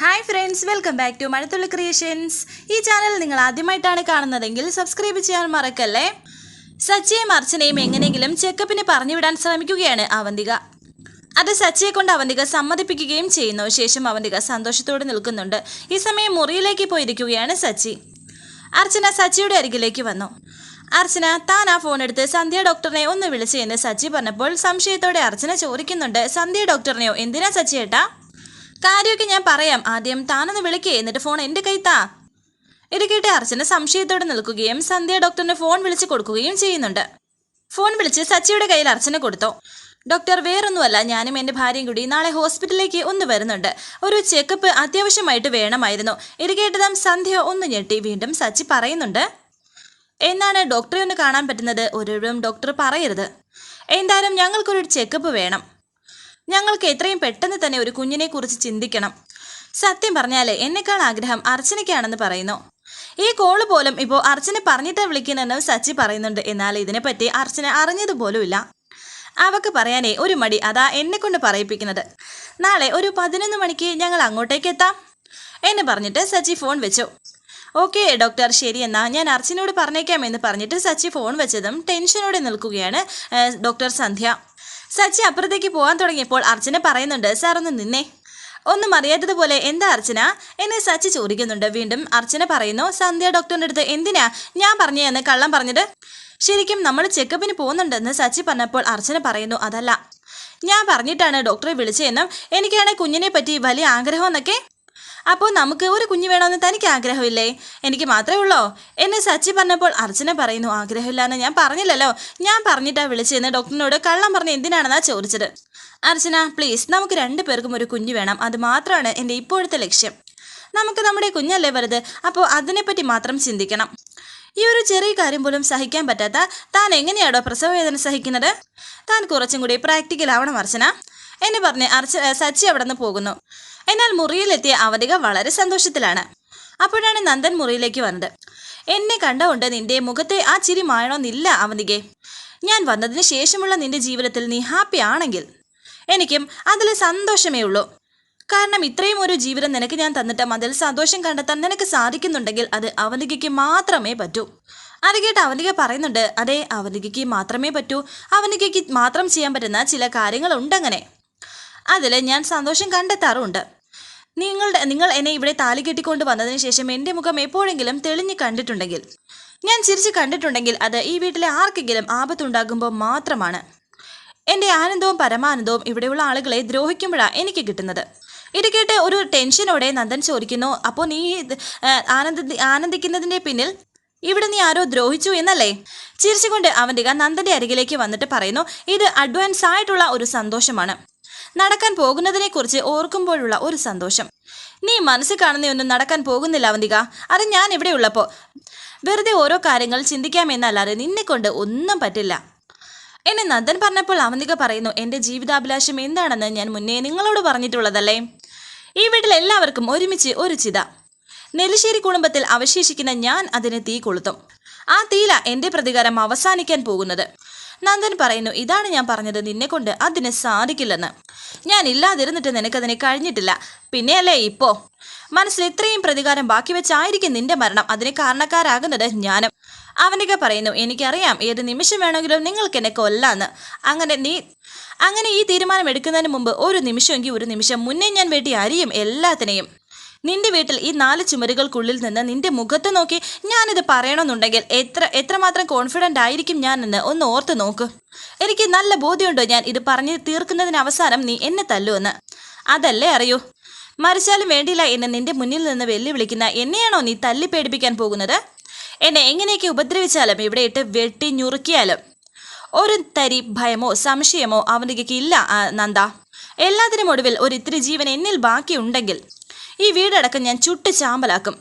Hi friends welcome back to Mazhathulli creations ഈ channel നിങ്ങൾ ആദ്യമായിട്ടാണ് കാണുന്നതെങ്കിൽ സബ്സ്ക്രൈബ് ചെയ്യാൻ മറക്കല്ലേ? സച്ചിയെയും അർച്ചനയും എങ്ങനെയെങ്കിലും ചെക്കപ്പിന് പറഞ്ഞുവിടാൻ ശ്രമിക്കുകയാണ് അവന്തിക. അത് സച്ചിയെ കൊണ്ട് അവന്തിക സമ്മതിപ്പിക്കുകയും ചെയ്യുന്നു. ശേഷം അവന്തിക സന്തോഷത്തോടെ നിൽക്കുന്നുണ്ട്. ഈ സമയം മുറിയിലേക്ക് പോയിരിക്കുകയാണ് സച്ചി. അർച്ചന സച്ചിയുടെ അരികിലേക്ക് വന്നു. അർച്ചന താൻ ആ ഫോൺ എടുത്ത് സന്ധ്യ ഡോക്ടറിനെ ഒന്ന് വിളിച്ചു എന്ന് സച്ചി പറഞ്ഞപ്പോൾ സംശയത്തോടെ അർച്ചന ചോദിക്കുന്നുണ്ട്. സന്ധ്യ ഡോക്ടറിനെയോ എന്തിനാ സച്ചി ഏട്ടാ കാര്യമൊക്കെ ഞാൻ പറയാം. ആദ്യം താനൊന്ന് വിളിക്കേ. എന്നിട്ട് ഫോൺ എന്റെ കൈ താ. അർച്ചന സംശയത്തോടെ നിൽക്കുകയും സന്ധ്യ ഡോക്ടറിന് ഫോൺ വിളിച്ച് കൊടുക്കുകയും ചെയ്യുന്നുണ്ട്. ഫോൺ വിളിച്ച് സച്ചിയുടെ കയ്യിൽ അർച്ചന കൊടുത്തു. ഡോക്ടർ വേറൊന്നുമല്ല ഞാനും എന്റെ ഭാര്യയും കൂടി നാളെ ഹോസ്പിറ്റലിലേക്ക് ഒന്ന് വരുന്നുണ്ട്. ഒരു ചെക്കപ്പ് അത്യാവശ്യമായിട്ട് വേണമായിരുന്നു. ഇത് സന്ധ്യ ഒന്ന് ഞെട്ടി വീണ്ടും സച്ചി പറയുന്നുണ്ട്. എന്നാണ് ഡോക്ടറെ ഒന്ന് കാണാൻ പറ്റുന്നത്? ഒരിടവും ഡോക്ടർ പറയരുത്. എന്തായാലും ഞങ്ങൾക്കൊരു ചെക്കപ്പ് വേണം. ഞങ്ങൾക്ക് എത്രയും പെട്ടെന്ന് തന്നെ ഒരു കുഞ്ഞിനെ കുറിച്ച് ചിന്തിക്കണം. സത്യം പറഞ്ഞാൽ എന്നെക്കാൾ ആഗ്രഹം അർച്ചനയ്ക്കാണെന്ന് പറയുന്നു. ഈ കോൾ പോലും ഇപ്പോൾ അർച്ചന പറഞ്ഞിട്ടാ വിളിക്കുന്നെന്ന് സച്ചി പറയുന്നുണ്ട്. എന്നാൽ ഇതിനെപ്പറ്റി അർച്ചന അറിഞ്ഞതുപോലുമില്ല. അവക്ക് പറയാനേ ഒരു മടി. അതാ എന്നെ കൊണ്ട് പറയിപ്പിക്കുന്നത്. നാളെ ഒരു പതിനൊന്ന് മണിക്ക് ഞങ്ങൾ അങ്ങോട്ടേക്ക് എത്താം എന്ന് പറഞ്ഞിട്ട് സച്ചി ഫോൺ വെച്ചു. ഓക്കെ ഡോക്ടർ ശരി. എന്നാ ഞാൻ അർച്ചനോട് പറഞ്ഞേക്കാം എന്ന് പറഞ്ഞിട്ട് സച്ചി ഫോൺ വെച്ചതും ടെൻഷനോടെ നിൽക്കുകയാണ് ഡോക്ടർ സന്ധ്യ. സച്ചി അപ്പുറത്തേക്ക് പോകാൻ തുടങ്ങിയപ്പോൾ അർച്ചന പറയുന്നുണ്ട് സാർ ഒന്ന് നിന്നേ. ഒന്നും അറിയാത്തതുപോലെ എന്താ അർച്ചന? എന്നെ സച്ചി ചോദിക്കുന്നുണ്ട്. വീണ്ടും അർച്ചന പറയുന്നു സന്ധ്യ ഡോക്ടറിന്റെ അടുത്ത് എന്തിനാ ഞാൻ പറഞ്ഞു എന്ന് കള്ളം പറഞ്ഞത് ശരിക്കും നമ്മൾ ചെക്കപ്പിന് പോകുന്നുണ്ടെന്ന് സച്ചി പറഞ്ഞപ്പോൾ അർച്ചന പറയുന്നു അതല്ല. ഞാൻ പറഞ്ഞിട്ടാണ് ഡോക്ടറെ വിളിച്ചതെന്നും എനിക്കാണ് കുഞ്ഞിനെ പറ്റി വലിയ ആഗ്രഹമെന്നൊക്കെ അപ്പോൾ നമുക്ക് ഒരു കുഞ്ഞ് വേണമെന്ന് തനിക്ക് ആഗ്രഹമില്ലേ? എനിക്ക് മാത്രമേ ഉള്ളോ? എന്നെ സച്ചി പറഞ്ഞപ്പോൾ അർച്ചന പറയുന്നു ആഗ്രഹമില്ലാന്ന് ഞാൻ പറഞ്ഞില്ലല്ലോ. ഞാൻ പറഞ്ഞിട്ടാ വിളിച്ചെന്ന് ഡോക്ടറിനോട് കള്ളം പറഞ്ഞ് എന്തിനാണെന്നാ ചോദിച്ചത്? അർച്ചന പ്ലീസ് നമുക്ക് രണ്ടു പേർക്കും ഒരു കുഞ്ഞ് വേണം. അത് മാത്രമാണ് എന്റെ ഇപ്പോഴത്തെ ലക്ഷ്യം. നമുക്ക് നമ്മുടെ കുഞ്ഞല്ലേ വലുത്? അപ്പോൾ അതിനെപ്പറ്റി മാത്രം ചിന്തിക്കണം. ഈ ഒരു ചെറിയ കാര്യം പോലും സഹിക്കാൻ പറ്റാത്ത താൻ എങ്ങനെയാടോ പ്രസവവേദന സഹിക്കുന്നത്? താൻ കുറച്ചും കൂടി പ്രാക്ടിക്കൽ ആവണം അർച്ചന. എന്നെ പറഞ്ഞ് അർച്ച സച്ചി അവിടെ നിന്ന് പോകുന്നു. എന്നാൽ മുറിയിലെത്തിയ അവധിക വളരെ സന്തോഷത്തിലാണ്. അപ്പോഴാണ് നന്ദൻ മുറിയിലേക്ക് വന്നത്. എന്നെ കണ്ടുകൊണ്ട് നിന്റെ മുഖത്തെ ആ ചിരി മായണമെന്നില്ല അവധികെ. ഞാൻ വന്നതിന് ശേഷമുള്ള നിന്റെ ജീവിതത്തിൽ നീ ഹാപ്പി ആണെങ്കിൽ എനിക്കും അതിൽ സന്തോഷമേ ഉള്ളൂ. കാരണം ഇത്രയും ഒരു ജീവിതം നിനക്ക് ഞാൻ തന്നിട്ടും അതിൽ സന്തോഷം കണ്ടെത്താൻ നിനക്ക് സാധിക്കുന്നുണ്ടെങ്കിൽ അത് അവനികയ്ക്ക് മാത്രമേ പറ്റൂ. അത് കേട്ട് അവനിക പറയുന്നുണ്ട് അതെ അവനികയ്ക്ക് മാത്രമേ പറ്റൂ. അവനികയ്ക്ക് മാത്രം ചെയ്യാൻ പറ്റുന്ന ചില കാര്യങ്ങളുണ്ടങ്ങനെ. അതിൽ ഞാൻ സന്തോഷം കണ്ടെത്താറുമുണ്ട് നിങ്ങളുടെ നിങ്ങൾ എന്നെ ഇവിടെ താലി കെട്ടിക്കൊണ്ട് വന്നതിന് ശേഷം എന്റെ മുഖം എപ്പോഴെങ്കിലും തെളിഞ്ഞു കണ്ടിട്ടുണ്ടെങ്കിൽ ഞാൻ ചിരിച്ച് കണ്ടിട്ടുണ്ടെങ്കിൽ അത് ഈ വീട്ടിലെ ആർക്കെങ്കിലും ആപത്തുണ്ടാകുമ്പോൾ മാത്രമാണ്. എന്റെ ആനന്ദവും പരമാനന്ദവും ഇവിടെയുള്ള ആളുകളെ ദ്രോഹിക്കുമ്പോഴാണ് എനിക്ക് കിട്ടുന്നത്. ഇത് കേട്ട് ഒരു ടെൻഷനോടെ നന്ദൻ ചോദിക്കുന്നു അപ്പോൾ നീ ആനന്ദ ആനന്ദിക്കുന്നതിന്റെ പിന്നിൽ ഇവിടെ നീ ആരോ ദ്രോഹിച്ചു എന്നല്ലേ? ചിരിച്ചുകൊണ്ട് അവന്റെ നന്ദന്റെ അരികിലേക്ക് വന്നിട്ട് പറയുന്നു ഇത് അഡ്വാൻസ് ആയിട്ടുള്ള ഒരു സന്തോഷമാണ്. നടക്കാൻ പോകുന്നതിനെ കുറിച്ച് ഓർക്കുമ്പോഴുള്ള ഒരു സന്തോഷം. നീ മനസ്സ് കാണുന്നയൊന്നും നടക്കാൻ പോകുന്നില്ല അവന്തിക. അത് ഞാൻ ഇവിടെ ഉള്ളപ്പോൾ വെറുതെ ഓരോ കാര്യങ്ങൾ ചിന്തിക്കാമെന്നല്ലാതെ നിന്നെ കൊണ്ട് ഒന്നും പറ്റില്ല. എന്നെ നന്ദൻ പറഞ്ഞപ്പോൾ അവന്തിക പറയുന്നു എന്റെ ജീവിതാഭിലാഷം എന്താണെന്ന് ഞാൻ മുന്നേ നിങ്ങളോട് പറഞ്ഞിട്ടുള്ളതല്ലേ? ഈ വീട്ടിൽ എല്ലാവർക്കും ഒരുമിച്ച് ഒരു ചിത. നെല്ലിശ്ശേരി കുടുംബത്തിൽ അവശേഷിക്കുന്ന ഞാൻ അതിന് തീ കൊളുത്തും. ആ തീല എന്റെ പ്രതികാരം അവസാനിക്കാൻ പോകുന്നത്. നന്ദൻ പറയുന്നു ഇതാണ് ഞാൻ പറഞ്ഞത്. നിന്നെ കൊണ്ട് അതിന് സാധിക്കില്ലെന്ന്. ഞാൻ ഇല്ലാതിരുന്നിട്ട് നിനക്കതിനെ കഴിഞ്ഞിട്ടില്ല. പിന്നെയല്ലേ ഇപ്പോ? മനസ്സിൽ ഇത്രയും പ്രതികാരം ബാക്കി വെച്ചായിരിക്കും നിന്റെ മരണം. അതിന് കാരണക്കാരാകുന്നത് ഞാനും. അവനൊക്കെ പറയുന്നു എനിക്കറിയാം. ഏത് നിമിഷം വേണമെങ്കിലും നിങ്ങൾക്ക് എന്നെ കൊല്ലാന്ന്. അങ്ങനെ നീ അങ്ങനെ ഈ തീരുമാനം എടുക്കുന്നതിന് മുമ്പ് ഒരു നിമിഷമെങ്കിൽ ഒരു നിമിഷം മുന്നേ ഞാൻ വേണ്ടി അരിയും എല്ലാത്തിനെയും. നിന്റെ വീട്ടിൽ ഈ നാല് ചുമരുകൾക്കുള്ളിൽ നിന്ന് നിന്റെ മുഖത്ത് നോക്കി ഞാനിത് പറയണമെന്നുണ്ടെങ്കിൽ എത്ര എത്രമാത്രം കോൺഫിഡന്റ് ആയിരിക്കും ഞാനെന്ന് ഒന്ന് ഓർത്ത് നോക്ക്. എനിക്ക് നല്ല ബോധ്യമുണ്ടോ ഞാൻ ഇത് പറഞ്ഞ് തീർക്കുന്നതിന് അവസാനം നീ എന്നെ തല്ലുമെന്ന് അതല്ലേ അറിയൂ. മരിച്ചാലും വേണ്ടിയില്ല എന്നെ നിന്റെ മുന്നിൽ നിന്ന് വെല്ലുവിളിക്കുന്ന എന്നെയാണോ നീ തല്ലി പേടിപ്പിക്കാൻ പോകുന്നത്? എന്നെ എങ്ങനെയൊക്കെ ഉപദ്രവിച്ചാലും ഇവിടെ ഇട്ട് വെട്ടി ഞുറുക്കിയാലും ഒരു തരി ഭയമോ സംശയമോ അവനിലേക്ക് ഇല്ല നന്ദ. എല്ലാത്തിനും ഒടുവിൽ ഒരു ഇത്തിരി ജീവൻ എന്നിൽ ബാക്കിയുണ്ടെങ്കിൽ ഈ വീടടക്കം ഞാൻ ചുട്ട് ചാമ്പലാക്കും.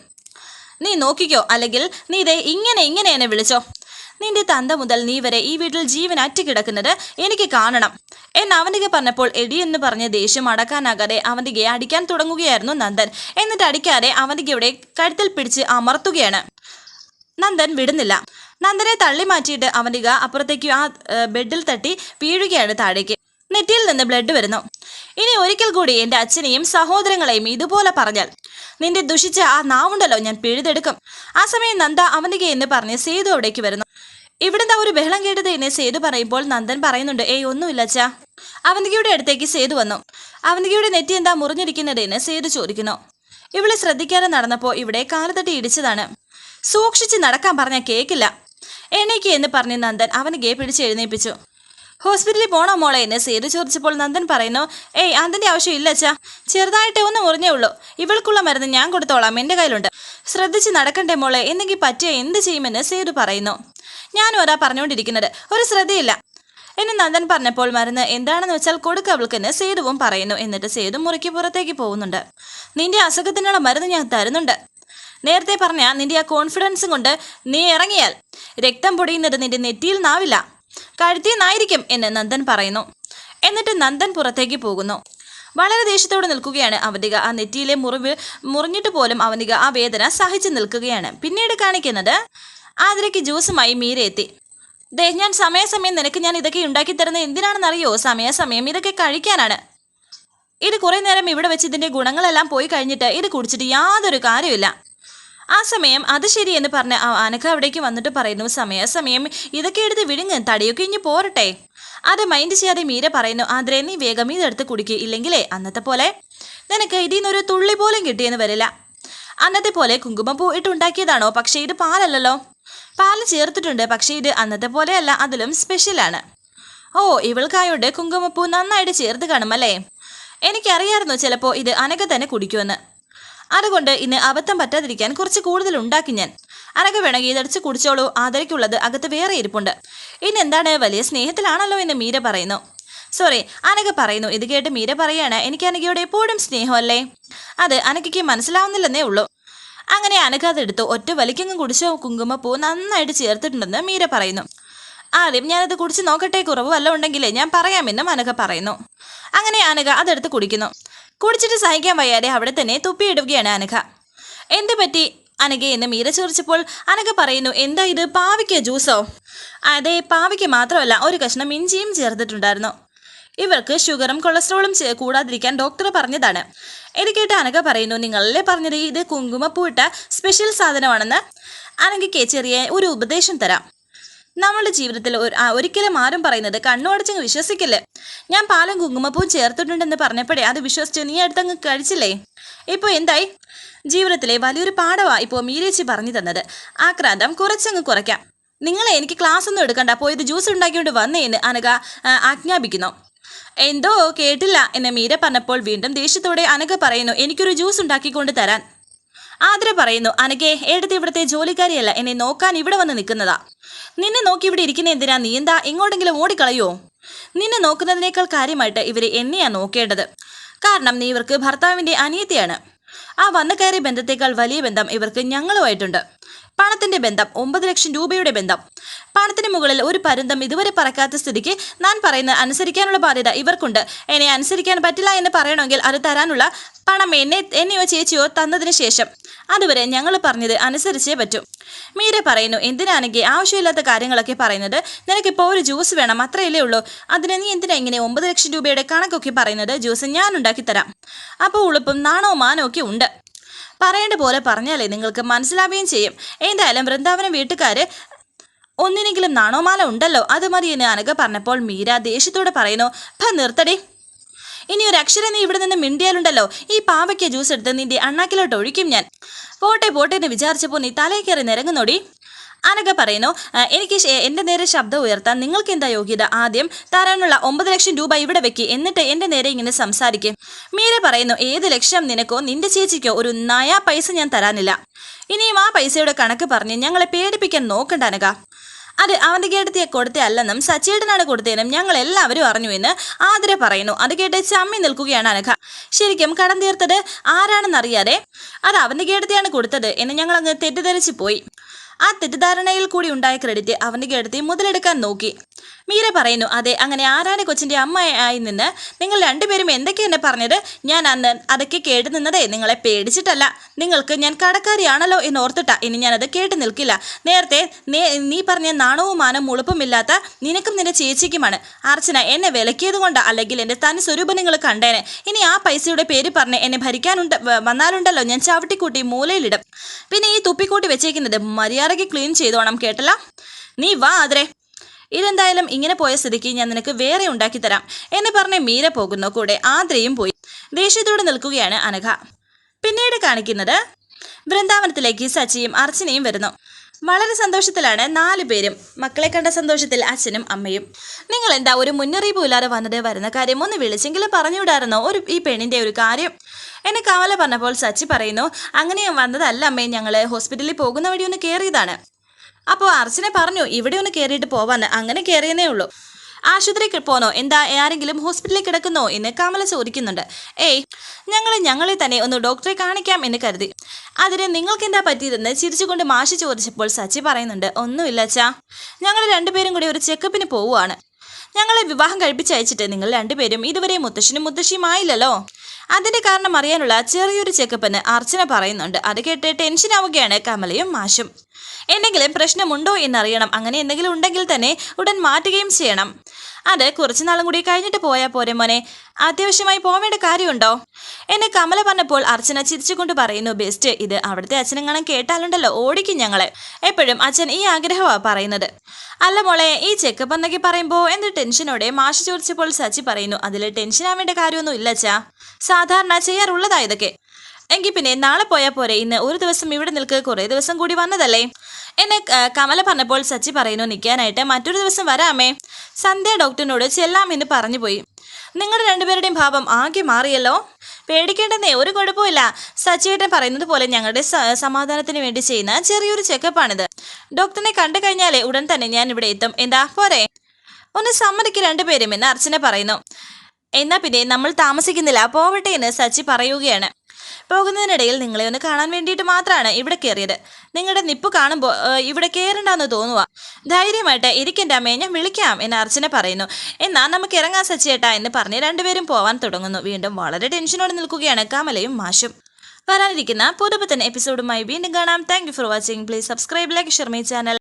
നീ നോക്കിക്കോ അല്ലെങ്കിൽ നീ ഇതേ ഇങ്ങനെ ഇങ്ങനെ എന്നെ വിളിച്ചോ. നിന്റെ തന്ത മുതൽ നീ വരെ ഈ വീട്ടിൽ ജീവൻ അറ്റുകിടക്കുന്നത് എനിക്ക് കാണണം. എന്ന് അവന്തിക പറഞ്ഞപ്പോൾ എടി എന്ന് പറഞ്ഞ് ദേഷ്യം അടക്കാനാകാതെ അവന്തികയെ അടിക്കാൻ തുടങ്ങുകയായിരുന്നു നന്ദൻ. എന്നിട്ട് അടിക്കാതെ അവന്തികയുടെ കഴുത്തിൽ പിടിച്ച് അമർത്തുകയാണ്. നന്ദൻ വിടുന്നില്ല. നന്ദനെ തള്ളി മാറ്റിയിട്ട് അവനിക അപ്പുറത്തേക്ക് ആ ബെഡിൽ തട്ടി വീഴുകയാണ് താഴേക്ക്. നെറ്റിയിൽ നിന്ന് ബ്ലഡ് വരുന്നു. ഇനി ഒരിക്കൽ കൂടി എന്റെ അച്ഛനെയും സഹോദരങ്ങളെയും ഇതുപോലെ പറഞ്ഞാൽ നിന്റെ ദുഷിച്ച ആ നാവുണ്ടല്ലോ ഞാൻ പിഴുതെടുക്കും. ആ സമയം നന്ദ അവന്തിക എന്ന് പറഞ്ഞ് സേതു അവിടേക്ക് വരുന്നു. ഇവിടുന്ന് ഒരു ബഹളം കേട്ടത് എന്നെ സേതു പറയുമ്പോൾ നന്ദൻ പറയുന്നുണ്ട് ഏയ് ഒന്നുമില്ല അച്ഛാ. അവന്തികയുടെ അടുത്തേക്ക് സേതു വന്നു. അവന്തികയുടെ നെറ്റി എന്താ മുറിഞ്ഞിരിക്കുന്നത് എന്ന് സേതു ചോദിക്കുന്നു. ഇവളെ ശ്രദ്ധിക്കാതെ നടന്നപ്പോൾ ഇവിടെ കാലത്തട്ടി ഇടിച്ചതാണ്. സൂക്ഷിച്ച് നടക്കാൻ പറഞ്ഞ കേക്കില്ല. എണീക്ക് എന്ന് പറഞ്ഞ് നന്ദൻ അവനികയെ പിടിച്ച് എഴുന്നേൽപ്പിച്ചു ഹോസ്പിറ്റലിൽ പോണോ മോളെ എന്ന് സേതു ചോദിച്ചപ്പോൾ നന്ദൻ പറയുന്നു ഏയ് അതിന്റെ ആവശ്യം ഇല്ല അച്ഛാ. ചെറുതായിട്ട് ഒന്ന് മുറിഞ്ഞേ ഉള്ളൂ. ഇവൾക്കുള്ള മരുന്ന് ഞാൻ കൊടുത്തോളാം എന്റെ കയ്യിലുണ്ട്. ശ്രദ്ധിച്ച് നടക്കണ്ടേ മോളെ എന്തെങ്കിൽ പറ്റിയ എന്ത് ചെയ്യുമെന്ന് സേതു പറയുന്നു. ഞാനും അതാ പറഞ്ഞുകൊണ്ടിരിക്കുന്നത് ഒരു ശ്രദ്ധയില്ല. എന്നെ നന്ദൻ പറഞ്ഞപ്പോൾ മരുന്ന് എന്താണെന്ന് വെച്ചാൽ കൊടുക്ക അവൾക്കെന്ന് സേതുവും പറയുന്നു. എന്നിട്ട് സേതു മുറിക്ക് പുറത്തേക്ക് പോകുന്നുണ്ട്. നിന്റെ അസുഖത്തിനുള്ള മരുന്ന് ഞാൻ തരുന്നുണ്ട്. നേരത്തെ പറഞ്ഞ നിന്റെ ആ കോൺഫിഡൻസും കൊണ്ട് നീ ഇറങ്ങിയാൽ രക്തം പൊടിയുന്നത് നിന്റെ നെറ്റിയിൽ നാവില്ല. കഴുത്തിൽ നിന്നായിരിക്കും എന്ന് നന്ദൻ പറയുന്നു. എന്നിട്ട് നന്ദൻ പുറത്തേക്ക് പോകുന്നു. വളരെ ദേഷ്യത്തോടെ നിൽക്കുകയാണ് അവന്തിക. ആ നെറ്റിയിലെ മുറിവ് മുറിഞ്ഞിട്ട് പോലും അവന്തിക ആ വേദന സഹിച്ചു നിൽക്കുകയാണ്. പിന്നീട് കാണിക്കുന്നത് ആതിരയ്ക്ക് ജ്യൂസുമായി മീര എത്തി. ദേ ഞാൻ സമയാസമയം നിനക്ക് ഞാൻ ഇതൊക്കെ ഉണ്ടാക്കി തരുന്നത് എന്തിനാണെന്നറിയോ? സമയാസമയം ഇതൊക്കെ കഴിക്കാനാണ്. ഇത് കുറേ നേരം ഇവിടെ വെച്ച് ഇതിന്റെ ഗുണങ്ങളെല്ലാം പോയി കഴിഞ്ഞിട്ട് ഇത് കുടിച്ചിട്ട് യാതൊരു കാര്യമില്ല ആ സമയം അത് ശരിയെന്ന് പറഞ്ഞ അനക്ക അവിടേക്ക് വന്നിട്ട് പറയുന്നു സമയാസമയം ഇതൊക്കെ എടുത്ത് വിഴുങ്ങ് തടിയൊക്കെ ഇഞ്ഞ് പോരട്ടെ. അത് മൈൻഡ് ചെയ്യാതെ മീര പറയുന്നു ആദ്രേ നീ വേഗം ഇതെടുത്ത് കുടിക്കുക ഇല്ലെങ്കിലേ അന്നത്തെ പോലെ നിനക്ക് ഇതിൽ നിന്നൊരു തുള്ളി പോലും കിട്ടിയെന്ന് വരില്ല. അന്നത്തെ പോലെ കുങ്കുമപ്പൂ ഇട്ടുണ്ടാക്കിയതാണോ പക്ഷേ ഇത് പാലല്ലല്ലോ. പാൽ ചേർത്തിട്ടുണ്ട് പക്ഷേ ഇത് അന്നത്തെ പോലെയല്ല അതിലും സ്പെഷ്യലാണ് ഓ ഇവൾക്കായോണ്ട് കുങ്കുമപ്പൂ നന്നായിട്ട് ചേർത്ത് കാണുമല്ലേ എനിക്കറിയായിരുന്നു ചിലപ്പോൾ ഇത് അനക തന്നെ കുടിക്കുമെന്ന്. അതുകൊണ്ട് ഇന്ന് അബദ്ധം പറ്റാതിരിക്കാൻ കുറച്ച് കൂടുതൽ ഉണ്ടാക്കി ഞാൻ. അനക വേണമെങ്കിൽ ഇതടിച്ച് കുടിച്ചോളൂ. ആദരയ്ക്കുള്ളത് അകത്ത് വേറെ ഇരിപ്പുണ്ട്. ഇന്ന് എന്താണ്? വലിയ സ്നേഹത്തിലാണല്ലോ എന്ന് മീര പറയുന്നു. സോറി അനക പറയുന്നു. ഇത് കേട്ട് മീര പറയാണ് എനിക്ക് അനകയോട് എപ്പോഴും സ്നേഹമല്ലേ? അത് അനകയ്ക്ക് മനസ്സിലാവുന്നില്ലെന്നേ ഉള്ളൂ. അങ്ങനെ അനക അതെടുത്തു ഒറ്റ വലിക്കങ്ങും കുടിച്ച? കുങ്കുമപ്പൂ നന്നായിട്ട് ചേർത്തിട്ടുണ്ടെന്ന് മീര പറയുന്നു. ആദ്യം ഞാനത് കുടിച്ച് നോക്കട്ടെ. കുറവ് വല്ല ഉണ്ടെങ്കിലേ ഞാൻ പറയാമെന്നും അനക പറയുന്നു. അങ്ങനെ അനക അതെടുത്ത് കുടിക്കുന്നു. കുടിച്ചിട്ട് സഹിക്കാൻ വയ്യാതെ അവിടെ തന്നെ തുപ്പിയിടുകയാണ് അനഘ. എന്ത് പറ്റി? അനഘ എന്ന് മീര ചോദിച്ചപ്പോൾ അനഘ പറയുന്നു എന്താ ഇത്? പാവയ്ക്ക ജ്യൂസോ? അതെ പാവയ്ക്ക് മാത്രമല്ല ഒരു കഷ്ണം ഇഞ്ചിയും ചേർത്തിട്ടുണ്ടായിരുന്നു. ഇവർക്ക് ഷുഗറും കൊളസ്ട്രോളും കൂടാതിരിക്കാൻ ഡോക്ടർ പറഞ്ഞതാണ്. ഇത് കേട്ട് അനഘ പറയുന്നു നിങ്ങളല്ലേ പറഞ്ഞത്? ഇത് കുങ്കുമപ്പൂ ഇട്ട സ്പെഷ്യൽ സാധനമാണെന്ന്? അനഘയ്ക്ക് ചെറിയ ഒരു ഉപദേശം തരാം. നമ്മളുടെ ജീവിതത്തിൽ ഒരിക്കലും ആരും പറയുന്നത് കണ്ണുടച്ചങ്ങ് വിശ്വസിക്കില്ല? ഞാൻ പാലും കുങ്കുമപ്പൂവും ചേർത്തിട്ടുണ്ടെന്ന് പറഞ്ഞപ്പോഴേ അത് വിശ്വസിച്ച് നീ അടുത്തങ്ങ് കഴിച്ചില്ലേ? ഇപ്പോൾ എന്തായി? ജീവിതത്തിലെ വലിയൊരു പാഠമാ ഇപ്പോൾ മീരേച്ചി പറഞ്ഞു തന്നത്. ആക്രാന്തം കുറച്ചങ്ങ് കുറയ്ക്കാം. നിങ്ങളെ എനിക്ക് ക്ലാസ് ഒന്നും എടുക്കണ്ട പോയത് ജ്യൂസ് ഉണ്ടാക്കിക്കൊണ്ട് വന്നേന്ന് അനഘ ആ, ആജ്ഞാപിക്കുന്നു. എന്തോ കേട്ടില്ല എന്ന് മീര പറഞ്ഞപ്പോൾ വീണ്ടും ദേഷ്യത്തോടെ അനക പറയുന്നു എനിക്കൊരു ജ്യൂസ് ഉണ്ടാക്കിക്കൊണ്ട് തരാൻ. ആതിര പറയുന്നു അനഘേ എടുത്ത് ഇവിടുത്തെ ജോലിക്കാരിയല്ല. എന്നെ നോക്കാൻ ഇവിടെ വന്ന് നിൽക്കുന്നതാ. നിന്നെ നോക്കി ഇവിടെ ഇരിക്കുന്ന എന്തിനാ? നീ എന്താ എങ്ങോട്ടെങ്കിലും ഓടിക്കളയോ? നിന്നെ നോക്കുന്നതിനേക്കാൾ കാര്യമായിട്ട് ഇവരെ എന്നെയാ നോക്കേണ്ടത്. കാരണം നീ ഇവർക്ക് ഭർത്താവിന്റെ അനിയത്തിയാണ്. ആ വന്നു കയറിയ ബന്ധത്തേക്കാൾ വലിയ ബന്ധം ഇവർക്ക് ഞങ്ങളുമായിട്ടുണ്ട്. പണത്തിന്റെ ബന്ധം ഒമ്പത് ലക്ഷം രൂപയുടെ ബന്ധം. പണത്തിന് മുകളിൽ ഒരു പരുന്തം ഇതുവരെ പറക്കാത്ത സ്ഥിതിക്ക് ഞാൻ പറയുന്നത് അനുസരിക്കാനുള്ള ബാധ്യത ഇവർക്കുണ്ട്. എന്നെ അനുസരിക്കാൻ പറ്റില്ല എന്ന് പറയണമെങ്കിൽ അത് തരാനുള്ള പണം എന്നെ എന്നെയോ ചേച്ചിയോ തന്നതിന് ശേഷം. അതുവരെ ഞങ്ങൾ പറഞ്ഞത് അനുസരിച്ചേ പറ്റൂ. മീര പറയുന്നു എന്തിനാണെങ്കിൽ ആവശ്യമില്ലാത്ത കാര്യങ്ങളൊക്കെ പറയുന്നത്? നിനക്കിപ്പോൾ ഒരു ജ്യൂസ് വേണം അത്രയല്ലേ ഉള്ളൂ. അതിന് നീ എന്തിനാ ഇങ്ങനെ ഒമ്പത് ലക്ഷം രൂപയുടെ കണക്കൊക്കെ പറയുന്നത്? ജ്യൂസ് ഞാൻ ഉണ്ടാക്കി തരാം അപ്പോൾ ഉളുപ്പും നാണവും മാനവും ഒക്കെ ഉണ്ട്. പറയേണ്ട പോലെ പറഞ്ഞാലേ നിങ്ങൾക്ക് മനസ്സിലാവുകയും ചെയ്യും. എന്തായാലും വൃന്ദാവനം വീട്ടുകാര് ഒന്നിനെങ്കിലും നാണോമാല ഉണ്ടല്ലോ? അത് മതി എന്ന് അനഘ പറഞ്ഞപ്പോൾ മീര ദേഷ്യത്തോടെ പറയുന്നു ഭ നിർത്തടി. ഇനി ഒരു അക്ഷരം നീ ഇവിടെ നിന്ന് മിണ്ടിയാലുണ്ടല്ലോ. ഈ പാവയ്ക്ക ജ്യൂസ് എടുത്ത് നിന്റെ അണ്ണാക്കിലോട്ട് ഒഴിക്കും ഞാൻ. പോട്ടെ പോട്ടെ എന്ന് വിചാരിച്ചപ്പോൾ നീ തലയിൽ കയറി നിരങ്ങുന്നോടി. അനഘ പറയുന്നു എനിക്ക് എന്റെ നേരെ ശബ്ദം ഉയർത്താൻ നിങ്ങൾക്ക് എന്താ യോഗ്യത? ആദ്യം തരാനുള്ള ഒമ്പത് ലക്ഷം രൂപ ഇവിടെ വെക്കി എന്നിട്ട് എന്റെ നേരെ ഇങ്ങനെ സംസാരിക്കും. മീര പറയുന്നു ഏത് ലക്ഷം നിനക്കോ? നിന്റെ ചേച്ചിക്കോ? ഒരു നയാ പൈസ ഞാൻ തരാനില്ല. ഇനിയും ആ പൈസയുടെ കണക്ക് പറഞ്ഞ് ഞങ്ങളെ പേടിപ്പിക്കാൻ നോക്കണ്ട അനഘ. അത് അവന്റെ കേട്ടത്തിയെ കൊടുത്തല്ലെന്നും സച്ചേട്ടനാണ് കൊടുത്തതെന്നും ഞങ്ങൾ എല്ലാവരും അറിഞ്ഞു എന്ന് ആതിര പറയുന്നു. അത് കേട്ട് ചമ്മി നിൽക്കുകയാണ് അനഘ. ശരിക്കും കടം തീർത്തത് ആരാണെന്നറിയാതെ അത് അവന്റെ കേട്ടത്തെയാണ് കൊടുത്തത് എന്ന് ഞങ്ങൾ അങ്ങ് തെറ്റിദ്ധരിച്ചു പോയി. ആ തെറ്റിദ്ധാരണയിൽ കൂടി ഉണ്ടായ ക്രെഡിറ്റ് അവന്റെ അടുത്ത് മുതലെടുക്കാൻ നോക്കി. മീര പറയുന്നു അതെ അങ്ങനെ ആരാണ് കൊച്ചിന്റെ അമ്മയായി നിന്ന് നിങ്ങൾ രണ്ടുപേരും എന്തൊക്കെ എന്നെ പറഞ്ഞത്? ഞാൻ അന്ന് അതൊക്കെ കേട്ട് നിന്നതേ നിങ്ങളെ പേടിച്ചിട്ടല്ല. നിങ്ങൾക്ക് ഞാൻ കടക്കാരിയാണല്ലോ എന്ന് ഓർത്തിട്ടാ. ഇനി ഞാനത് കേട്ട് നിൽക്കില്ല. നേരത്തെ നീ പറഞ്ഞ നാണവും മാനവും ഉളുപ്പുമില്ലാത്ത നിനക്കും നിന്റെ ചേച്ചിക്കുമാണ്. അർച്ചന എന്നെ വിലക്കിയത് കൊണ്ട് അല്ലെങ്കിൽ എന്റെ തനി സ്വരൂപം നിങ്ങൾ കണ്ടേനെ. ഇനി ആ പൈസയുടെ പേര് പറഞ്ഞ് എന്നെ ഭരിക്കാനുണ്ട് വന്നാലുണ്ടല്ലോ ഞാൻ ചവിട്ടിക്കൂട്ടി മൂലയിലിടും. പിന്നെ ഈ തുപ്പിക്കൂട്ടി വെച്ചേക്കുന്നത് മര്യാദയ്ക്ക് ക്ലീൻ ചെയ്തോണം കേട്ടല്ല? നീ വാ അതെ ഇതെന്തായാലും ഇങ്ങനെ പോയ സ്ഥിതിക്ക് ഞാൻ നിനക്ക് വേറെ ഉണ്ടാക്കി തരാം. എന്ന് പറഞ്ഞ് മീര പോകുന്നു. കൂടെ ആദ്രയും പോയി. ദേഷ്യത്തോടെ നിൽക്കുകയാണ് അനഘ. പിന്നീട് കാണിക്കുന്നത് വൃന്ദാവനത്തിലേക്ക് സച്ചിയും അർച്ചനയും വരുന്നു. വളരെ സന്തോഷത്തിലാണ് നാല് പേരും. മക്കളെ കണ്ട സന്തോഷത്തിൽ അച്ഛനും അമ്മയും. നിങ്ങൾ എന്താ ഒരു മുന്നറിയിപ്പ് ഇല്ലാതെ വന്നത്? വരുന്ന കാര്യം ഒന്ന് വിളിച്ചെങ്കിലും പറഞ്ഞുവിടായിരുന്നോ? ഒരു ഈ പെണ്ണിന്റെ ഒരു കാര്യം. എന്നെ കവല പറഞ്ഞപ്പോൾ സച്ചി പറയുന്നു അങ്ങനെ വന്നതല്ല അമ്മേ ഞങ്ങൾ ഹോസ്പിറ്റലിൽ പോകുന്ന വഴി ഒന്ന് കയറിയതാണ് അപ്പോൾ അർച്ചനെ പറഞ്ഞു ഇവിടെ ഒന്ന് കയറിയിട്ട് പോവാന്ന് അങ്ങനെ കയറിയെന്നേ ഉള്ളൂ. ആശുപത്രിക്ക് പോന്നോ എന്താ ആരെങ്കിലും ഹോസ്പിറ്റലിൽ കിടക്കുന്നോ എന്ന് കമല ചോദിക്കുന്നുണ്ട്. ഏയ് ഞങ്ങൾ ഞങ്ങളെ തന്നെ ഒന്ന് ഡോക്ടറെ കാണിക്കാം എന്ന് കരുതി. അതിന് നിങ്ങൾക്ക് എന്താ പറ്റിയതെന്ന് ചിരിച്ചുകൊണ്ട് മാഷി ചോദിച്ചപ്പോൾ സച്ചി പറയുന്നുണ്ട് ഒന്നുമില്ല അച്ഛാ ഞങ്ങൾ രണ്ടുപേരും കൂടി ഒരു ചെക്കപ്പിന് പോവുകയാണ്. ഞങ്ങളെ വിവാഹം കഴിപ്പിച്ചയച്ചിട്ട് നിങ്ങൾ രണ്ടുപേരും ഇതുവരെ മുത്തശ്ശനും മുത്തശ്ശിയും ആയില്ലല്ലോ അതിന്റെ കാരണം അറിയാനുള്ള ചെറിയൊരു ചെക്കപ്പെന്ന് അർച്ചന പറയുന്നുണ്ട്. അത് കേട്ട് ടെൻഷൻ ആവുകയാണ് കമലയും മാഷും. എന്തെങ്കിലും പ്രശ്നമുണ്ടോ എന്നറിയണം. അങ്ങനെ എന്തെങ്കിലും ഉണ്ടെങ്കിൽ തന്നെ ഉടൻ മാറ്റുകയും ചെയ്യണം. അത് കുറച്ചു നാളും കൂടി കഴിഞ്ഞിട്ട് പോയാൽ പോരെ മോനെ. അത്യാവശ്യമായി പോവേണ്ട കാര്യമുണ്ടോ? എന്നെ കമല പറഞ്ഞപ്പോൾ അർച്ചന ചിരിച്ചുകൊണ്ട് പറയുന്നു ബെസ്റ്റ് ഇത് അവിടുത്തെ അച്ഛനെങ്ങാനും കേട്ടാലുണ്ടല്ലോ ഓടിക്കും ഞങ്ങളെ. എപ്പോഴും അച്ഛൻ ഈ ആഗ്രഹമാണ് പറയുന്നത്. അല്ല മോളെ ഈ ചെക്കപ്പ് എന്നൊക്കെ പറയുമ്പോൾ എന്ത് ടെൻഷനോടെ മാഷ് ചോദിച്ചപ്പോൾ സച്ചി പറയുന്നു അതിൽ ടെൻഷൻ ആവേണ്ട കാര്യമൊന്നും ഇല്ല അച്ഛാ. സാധാരണ ചെയ്യാറുള്ളതാ ഇതൊക്കെ. എങ്കിൽ പിന്നെ നാളെ പോയാൽ പോരെ ഇന്ന് ഒരു ദിവസം ഇവിടെ നിൽക്ക് കുറേ ദിവസം കൂടി വന്നതല്ലേ? എന്നെ കമല പറഞ്ഞപ്പോൾ സച്ചി പറയുന്നു നിൽക്കാനായിട്ട് മറ്റൊരു ദിവസം വരാമേ. സന്ധ്യ ഡോക്ടറിനോട് ചെല്ലാമെന്ന് പറഞ്ഞു പോയി. നിങ്ങളുടെ രണ്ടുപേരുടെയും ഭാവം ആകെ മാറിയല്ലോ? പേടിക്കേണ്ടെന്നേ ഒരു കുഴപ്പമില്ല സച്ചിയേട്ടൻ പറയുന്നത് പോലെ ഞങ്ങളുടെ സമാധാനത്തിന് വേണ്ടി ചെയ്യുന്ന ചെറിയൊരു ചെക്കപ്പാണിത്. ഡോക്ടറിനെ കണ്ടു കഴിഞ്ഞാലേ ഉടൻ തന്നെ ഞാൻ ഇവിടെ എത്തും. എന്താ പോരെ? ഒന്ന് സമ്മതിക്ക് രണ്ടുപേരും എന്ന് അർച്ചന പറയുന്നു. എന്നാ പിന്നെ നമ്മൾ താമസിക്കുന്നില്ല. പോവട്ടെ എന്ന് സച്ചി പറയുകയാണ്. പോകുന്നതിനിടയിൽ നിങ്ങളെ ഒന്ന് കാണാൻ വേണ്ടിയിട്ട് മാത്രമാണ് ഇവിടെ കയറിയത് നിങ്ങളുടെ നിപ്പ് കാണുമ്പോൾ ഇവിടെ കയറണ്ടെന്ന് തോന്നുക ധൈര്യമായിട്ട് ഇരിക്കന്റെ അമ്മയെ ഞാൻ വിളിക്കാം എന്ന് അർച്ചന പറയുന്നു. എന്നാൽ നമുക്ക് ഇറങ്ങാൻ സച്ചിയേട്ടാ എന്ന് പറഞ്ഞ് രണ്ടുപേരും പോവാൻ തുടങ്ങുന്നു. വീണ്ടും വളരെ ടെൻഷനോടെ നിൽക്കുകയാണ് കമലയും മാഷും. വരാനിരിക്കുന്ന പുതുപുത്തൻ എപ്പിസോഡുമായി വീണ്ടും കാണാം. Thank for watching please subscribe like share my channel